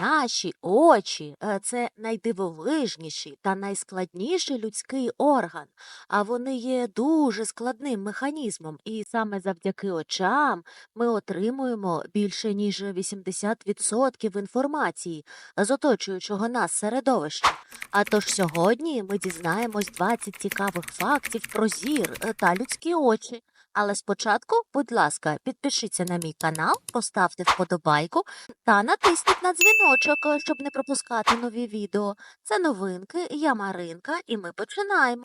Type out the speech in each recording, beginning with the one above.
Наші очі е, це найдивовижніший та найскладніший людський орган, а вони є дуже складним механізмом, і саме завдяки очам ми отримуємо більше ніж 80% інформації з оточуючого нас середовища. А тож сьогодні ми дізнаємось 20 цікавих фактів про зір е, та людські очі. Але спочатку, будь ласка, підпишіться на мій канал, поставте вподобайку та натисніть на дзвіночок, щоб не пропускати нові відео. Це новинки, я Маринка, і ми починаємо.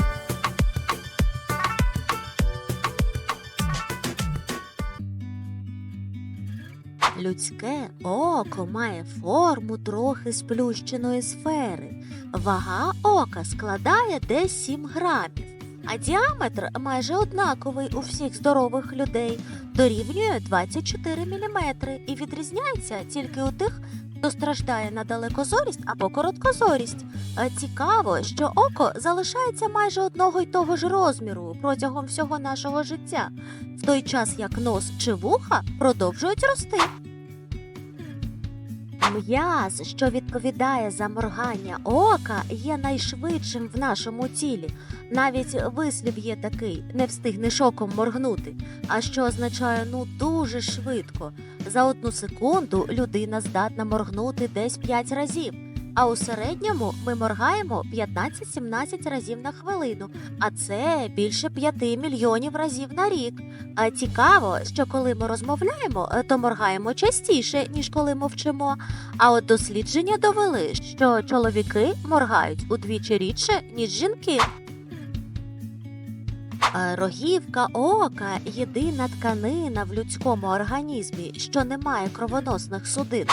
Людське око має форму трохи сплющеної сфери. Вага ока складає десь 7 грамів, а діаметр майже однаковий у всіх здорових людей, дорівнює 24 мм і відрізняється тільки у тих, хто страждає на далекозорість або короткозорість. Е, Цікаво, що око залишається майже одного й того ж розміру протягом всього нашого життя, в той час як нос чи вуха продовжують рости. М'яз, що відповідає за моргання ока, є найшвидшим в нашому тілі. Навіть вислів є такий: не встигнеш оком моргнути, а що означає ну дуже швидко. За одну секунду людина здатна моргнути десь 5 разів. А у середньому ми моргаємо 15-17 разів на хвилину, а це більше 5 мільйонів разів на рік. А цікаво, що коли ми розмовляємо, е, то моргаємо частіше, ніж коли мовчимо. А от дослідження довели, що чоловіки моргають удвічі рідше, ніж жінки. Е, Рогівка ока єдина тканина в людському організмі, що не має кровоносних судин.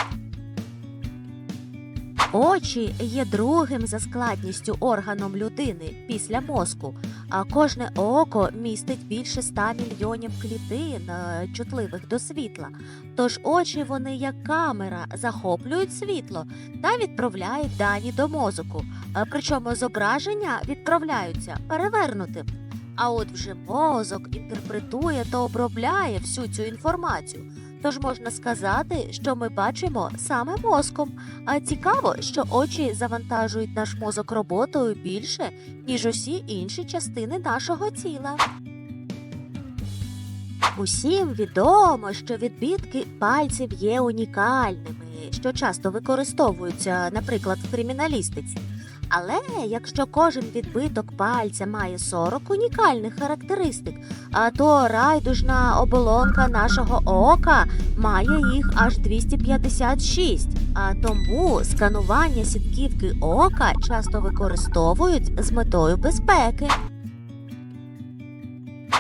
Очі є другим за складністю органом людини після мозку, а кожне око містить більше 100 мільйонів клітин, е, чутливих до світла. Тож очі вони як камера захоплюють світло та відправляють дані до мозку. Е, Причому зображення відправляються перевернутим. А от вже мозок інтерпретує та обробляє всю цю інформацію. Тож можна сказати, що ми бачимо саме мозком. А цікаво, що очі завантажують наш мозок роботою більше, ніж усі інші частини нашого тіла. Усім відомо, що відбитки пальців є унікальними, що часто використовуються, наприклад, в криміналістиці. Але якщо кожен відбиток пальця має 40 унікальних характеристик, а то райдужна оболонка нашого ока має їх аж 256. А тому сканування сітківки ока часто використовують з метою безпеки.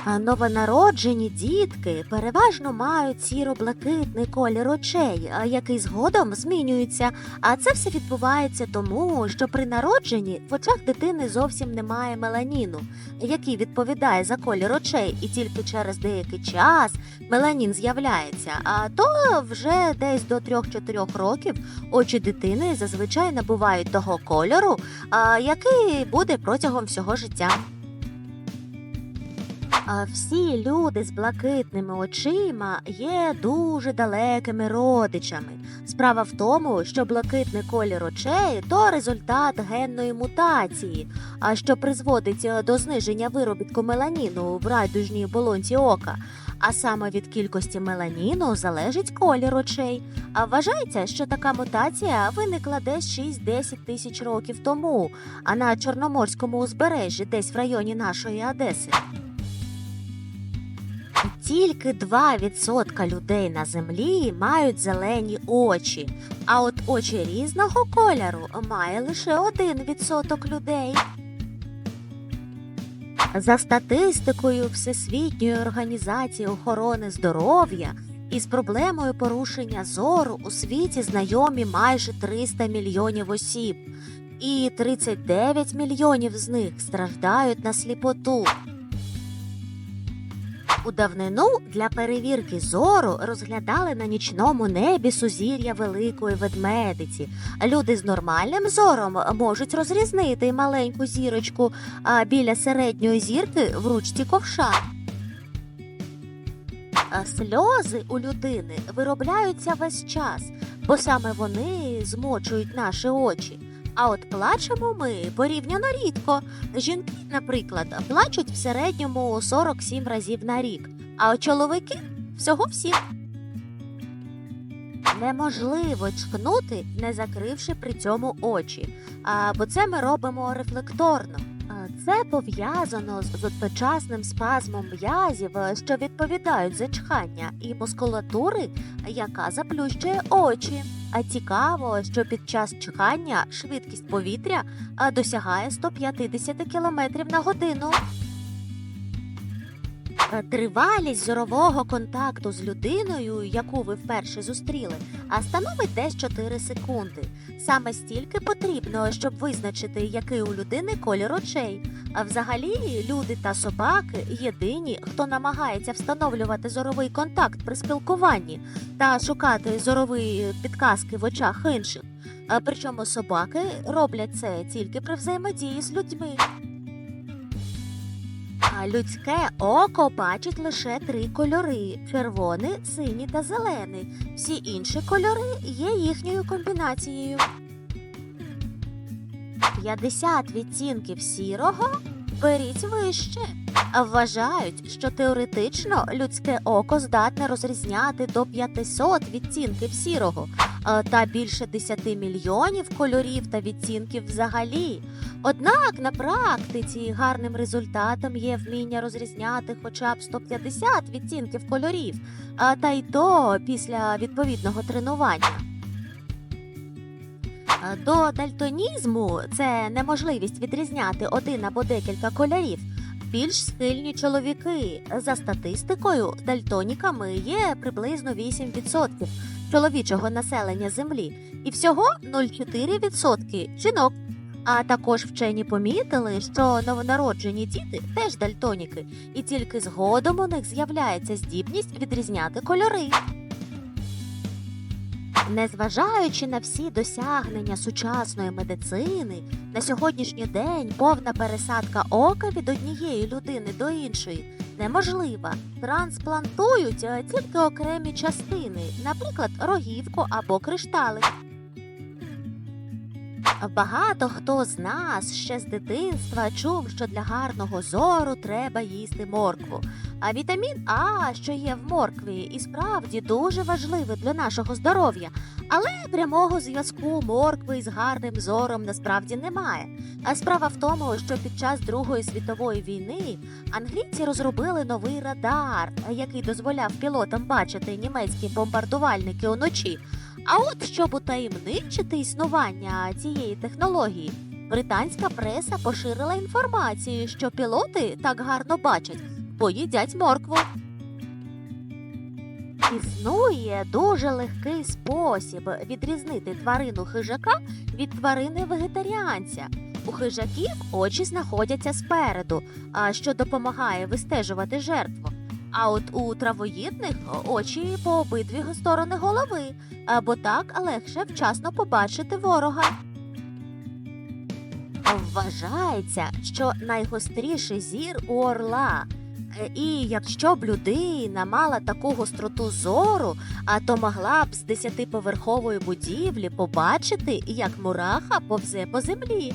Новонароджені дітки переважно мають сіро-блакитний колір очей, який згодом змінюється. А це все відбувається тому, що при народженні в очах дитини зовсім немає меланіну, який відповідає за колір очей, і тільки через деякий час меланін з'являється. А то вже десь до 3-4 років очі дитини зазвичай набувають того кольору, який буде протягом всього життя. Всі люди з блакитними очима є дуже далекими родичами. Справа в тому, що блакитний колір очей то результат генної мутації, а що призводить е, до зниження виробітку меланіну в райдужній болонці ока. А саме від кількості меланіну залежить колір очей. А вважається, що така мутація виникла десь 6-10 тисяч років тому, а на Чорноморському узбережжі, десь в районі нашої Одеси. Тільки 2% людей на землі мають зелені очі, а от очі різного кольору має лише 1% людей. За статистикою Всесвітньої організації охорони здоров'я із проблемою порушення зору у світі знайомі майже 300 мільйонів осіб, і 39 мільйонів з них страждають на сліпоту. У давнину для перевірки зору розглядали на нічному небі сузір'я великої ведмедиці. Люди з нормальним зором можуть розрізнити маленьку зірочку біля середньої зірки в ручці ковша. Сльози у людини виробляються весь час, бо саме вони змочують наші очі. А от плачемо ми порівняно рідко. Жінки, наприклад, плачуть в середньому 47 разів на рік, а чоловіки всього всі. Неможливо чкнути, не закривши при цьому очі, а, бо це ми робимо рефлекторно. Це пов'язано з одночасним спазмом м'язів, що відповідають за чхання, і мускулатури, яка заплющує очі. А цікаво, що під час чхання швидкість повітря досягає 150 км на годину. Тривалість зорового контакту з людиною, яку ви вперше зустріли, а становить десь 4 секунди. Саме стільки потрібно, щоб визначити, який у людини колір очей. А взагалі люди та собаки єдині, хто намагається встановлювати зоровий контакт при спілкуванні та шукати зорові підказки в очах інших. Причому собаки роблять це тільки при взаємодії з людьми. А людське око бачить лише три кольори: червоний, синій та зелений. Всі інші кольори є їхньою комбінацією. 50 відтінків сірого беріть вище. Вважають, що теоретично людське око здатне розрізняти до 500 відтінків сірого та більше 10 мільйонів кольорів та відтінків взагалі. Однак на практиці гарним результатом є вміння розрізняти хоча б 150 відтінків кольорів, а та й то після відповідного тренування. До дальтонізму це неможливість відрізняти один або декілька кольорів. Більш схильні чоловіки. За статистикою, дальтоніками є приблизно 8% чоловічого населення землі і всього 0,4% жінок. А також вчені помітили, що новонароджені діти теж дальтоніки, і тільки згодом у них з'являється здібність відрізняти кольори. Незважаючи на всі досягнення сучасної медицини, на сьогоднішній день повна пересадка ока від однієї людини до іншої неможлива. Трансплантують е, тільки окремі частини, наприклад, рогівку або кришталик. Багато хто з нас ще з дитинства чув, що для гарного зору треба їсти моркву. А вітамін А, що є в моркві, і справді дуже важливий для нашого здоров'я. Але прямого зв'язку моркви з гарним зором насправді немає. А справа в тому, що під час Другої світової війни англійці розробили новий радар, який дозволяв пілотам бачити німецькі бомбардувальники уночі. А от щоб утаємничити існування цієї технології, британська преса поширила інформацію, що пілоти так гарно бачать, бо їдять моркву. Існує дуже легкий спосіб відрізнити тварину хижака від тварини вегетаріанця. У хижаків очі знаходяться спереду, що допомагає вистежувати жертву. А от у травоїдних очі по обидві сторони голови, бо так легше вчасно побачити ворога. Вважається, що найгостріший зір у орла. Е, І якщо б людина мала таку гостроту зору, а то могла б з десятиповерхової будівлі побачити, як мураха повзе по землі.